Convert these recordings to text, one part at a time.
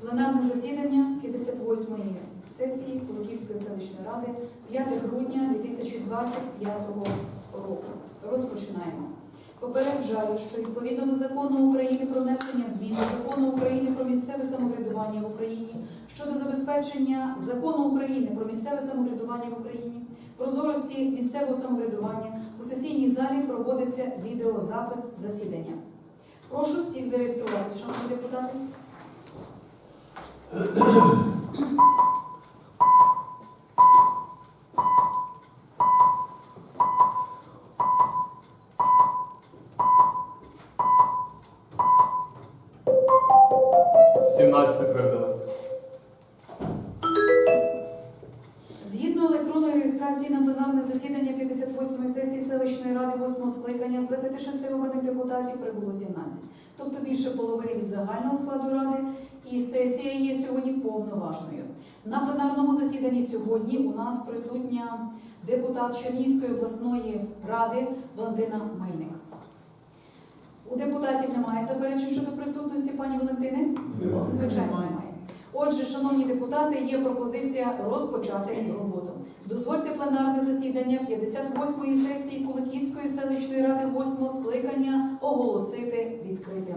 Пленарне засідання 58-ї сесії Куликівської селищної ради 5 грудня 2025 року. Розпочинаємо. Попереджаю, що відповідно до закону України про внесення змін до закону України про місцеве самоврядування в Україні щодо забезпечення закону України про місцеве самоврядування в Україні, прозорості місцевого самоврядування у сесійній залі проводиться відеозапис засідання. Прошу всіх зареєструватися, шановні депутати. Сімнадцять підтвердили. Згідно електронної реєстрації на пленарне засідання 58-ї сесії селищної ради 8 скликання з 26 обраних депутатів прибуло 17. Тобто більше половини від загального складу ради, і сесія є сьогодні повноважною. На пленарному засіданні сьогодні у нас присутня депутат Чернігівської обласної ради Валентина Мельник. У депутатів немає заперечень щодо присутності пані Валентини? Нема. Звичайно, немає. Отже, шановні депутати, є пропозиція розпочати роботу. Дозвольте пленарне засідання 58-ї сесії Куликівської селищної ради 8 скликання оголосити відкритим.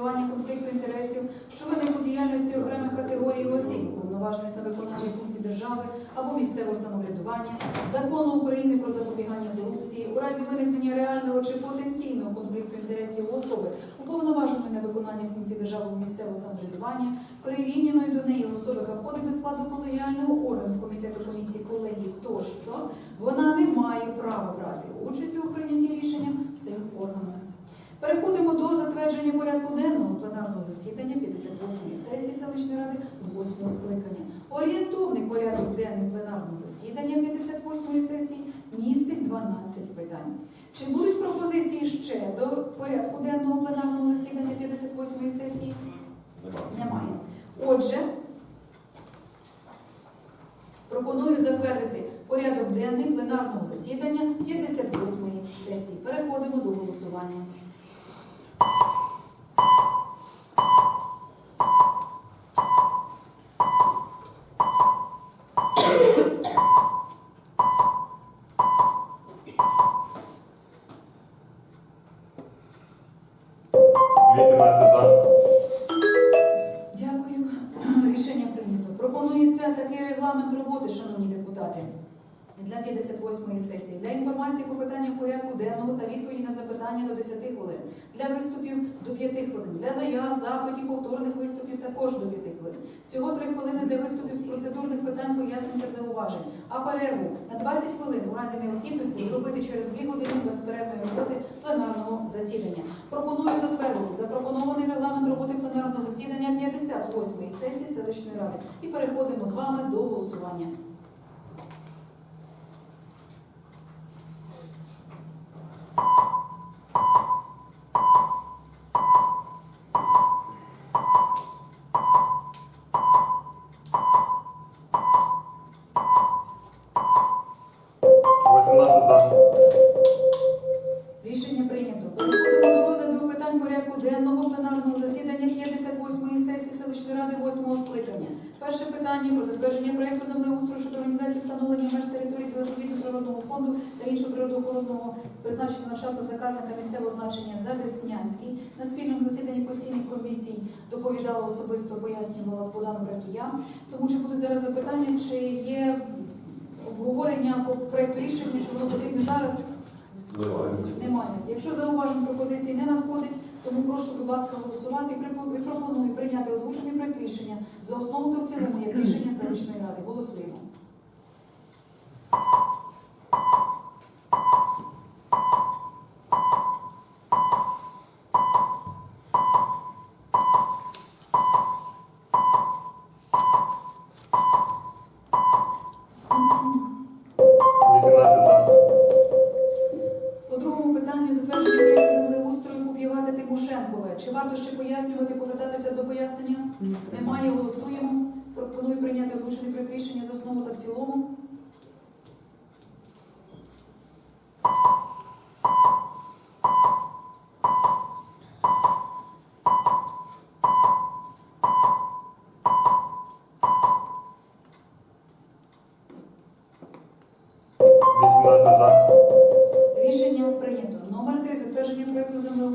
врегулювання конфлікту інтересів, що виник у діяльності окремих категорій осіб, уповноважених на виконання функцій держави або місцевого самоврядування, закону України про запобігання корупції, у разі виникнення реального чи потенційного конфлікту інтересів особи, уповноваженої на виконання функцій держави місцевого самоврядування, прирівняної до неї особи, яка входить до складу колегіального органу комітету комісії колегії тощо, вона не має права брати участь у прийнятті рішення цим органом. Переходимо до затвердження порядку денного пленарного засідання 58-ї сесії селищної ради 8 скликання. Орієнтовний порядок денний пленарного засідання 58-ї сесії містить 12 питань. Чи будуть пропозиції ще до порядку денного пленарного засідання 58-ї сесії? Немає. Отже, пропоную затвердити порядок денний пленарного засідання 58-ї сесії. Переходимо до голосування. 58-ї сесії. Для інформації по питаннях порядку денного та відповіді на запитання до 10 хвилин. Для виступів до 5 хвилин. Для заяв, запитів, повторних виступів також до 5 хвилин. Всього 3 хвилини для виступів з процедурних питань, пояснень та зауважень. А перерву на 20 хвилин у разі необхідності зробити через 2 години безперервної роботи пленарного засідання. Пропоную затвердити запропонований регламент роботи пленарного засідання 58-ї сесії селищної ради. І переходимо з вами до голосування. Перше питання про затвердження проекту землеустрою щодо організації встановлення меж території відповідно природного фонду та іншого природоохоронного призначення ландшафту заказника місцевого значення Задеснянський. На спільному засіданні постійних комісій доповідала особисто пояснювала по даному проекту я. Тому чи будуть зараз запитання, чи є обговорення по проекту рішення, чи воно потрібне зараз? Немає. Якщо зауважень пропозицій не надходить, тому прошу, будь ласка, голосувати і пропоную прийняти озвучений проект рішення за основу та в цілому як рішення селищної ради. Голосуємо. Тимошенкове. Чи варто ще пояснювати, повертатися до пояснення? Немає, голосуємо. Пропоную прийняти озвучений проект рішення за основу та в цілому.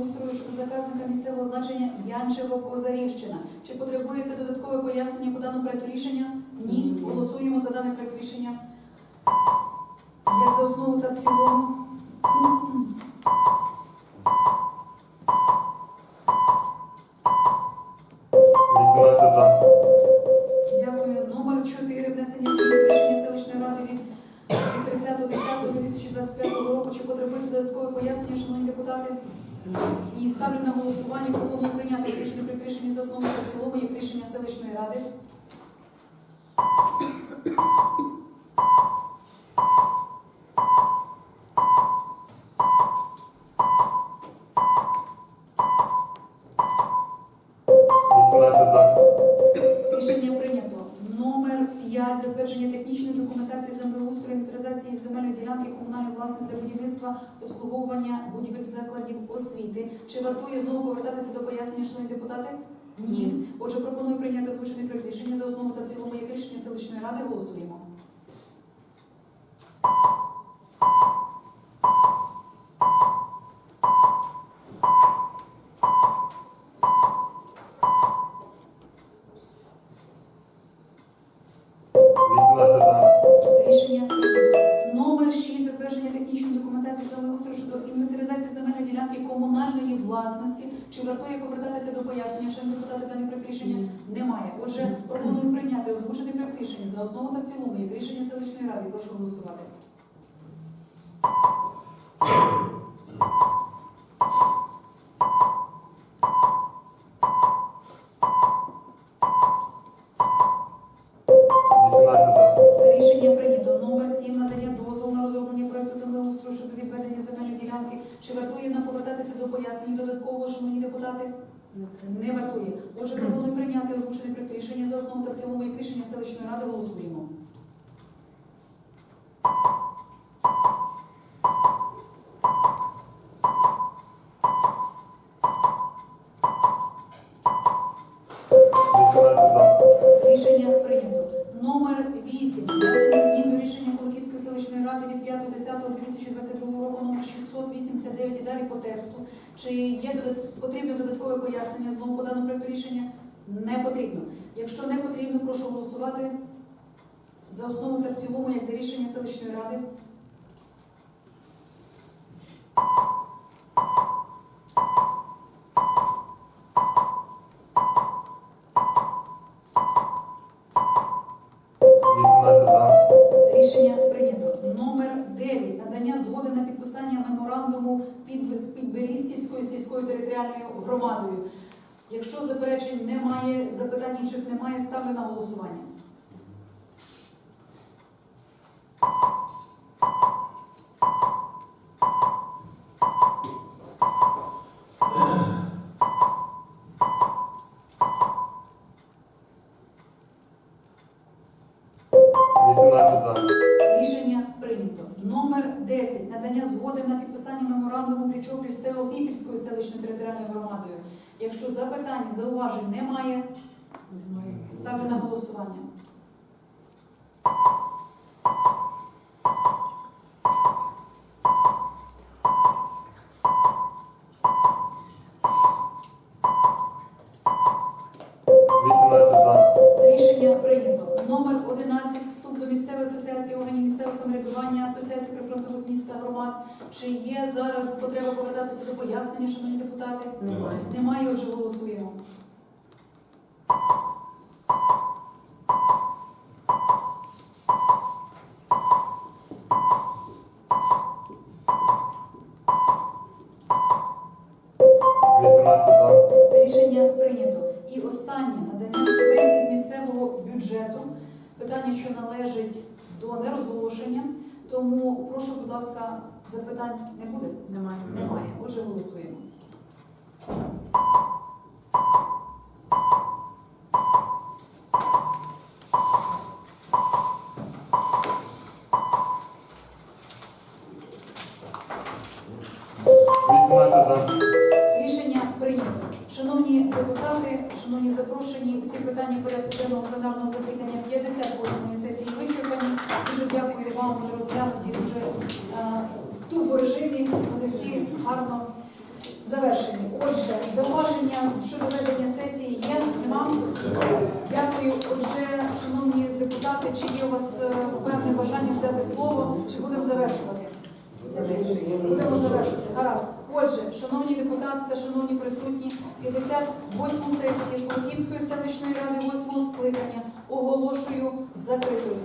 Землеустрою заказника місцевого значення Янчево Козарівщина. Чи потребується додаткове пояснення по даному проекту рішення? Ні. Голосуємо за даний проект рішення. Як за основу та в цілому. Дякую. Номер 4. Внесення змін до рішення селищної ради від 30.10.2025 року. Чи потребується додаткове пояснення, шановні депутати? І ставлю на голосування. Пропоную прийняти рішення проект рішення за основу та цілому як рішення селищної ради. Інвентаризації земельної ділянки комунальної власності для будівництва обслуговування будівель закладів освіти. Чи вартує знову повертатися до пояснення, шановні депутати? Ні. Отже, пропоную прийняти озвучений проект рішення за основу та цілому як рішення селищної ради. Голосуємо. Рішення документації землеустрою щодо інвентаризації земельної ділянки комунальної власності. Чи вартує повертатися до пояснення, шановні депутати, дане проект рішення? Немає. Отже, пропоную прийняти озвучений проект рішення за основу та цілому як рішення селищної ради. Прошу голосувати. Вісімнадцять. Рішення прийнято. Номер 7. Надання дозволу на розроблення проекту землеустрою щодо відведення земельної ділянки. Чи вартує нам повертатися до пояснень додатково, шановні депутати? Не вартує. Отже, пропоную прийняти озвучений проект рішення за основу та в цілому як рішення селищної ради. Голосуємо. Рішення прийнято. Номер 8. Внесення змін до рішення Куликівської селищної ради від 5.10.2022 року номер 689 і далі по тексту. Чи є потрібне додаткове пояснення знову по даному проекту рішення? Не потрібно. Якщо не потрібно, прошу голосувати За основу та в цілому, як за рішення селищної ради. Територіальною громадою. Якщо заперечень немає, запитань інших немає, ставлю на голосування. Пліч-опліч з Теофіпільською селищною територіальною громадою. Якщо запитань, зауважень немає, ставлю на голосування. Рішення прийнято. Номер 11. Вступ до місцевої асоціації органів місцевого самоврядування, асоціації прифронтових міст та громад. Чи є зараз потреба повертатися до пояснення, шановні депутати? Немає. Немає, отже, голосуємо. Рішення прийнято. І останнє надання субвенції з місцевого бюджету. Питання, що належить до нерозголошення. Тому прошу, будь ласка, запитань не буде? Немає. Немає. Отже, голосуємо. Рішення прийнято. Шановні депутати, шановні запрошені, усі питання порядку денного пленарного засідання 58-ї сесії вичерпані. Дуже дякую вам, вони розглянуті вже е, в турборежимі. Вони всі гарно завершені. Отже, зауваження щодо ведення сесії є? Нема? Дякую. Отже, шановні депутати, чи є у вас е, певне бажання взяти слово, чи будемо завершувати? Будемо завершувати. Гаразд. Отже, шановні депутати та шановні присутні, 58 сесії Школківської селищної ради 8 скликання оголошую закритою.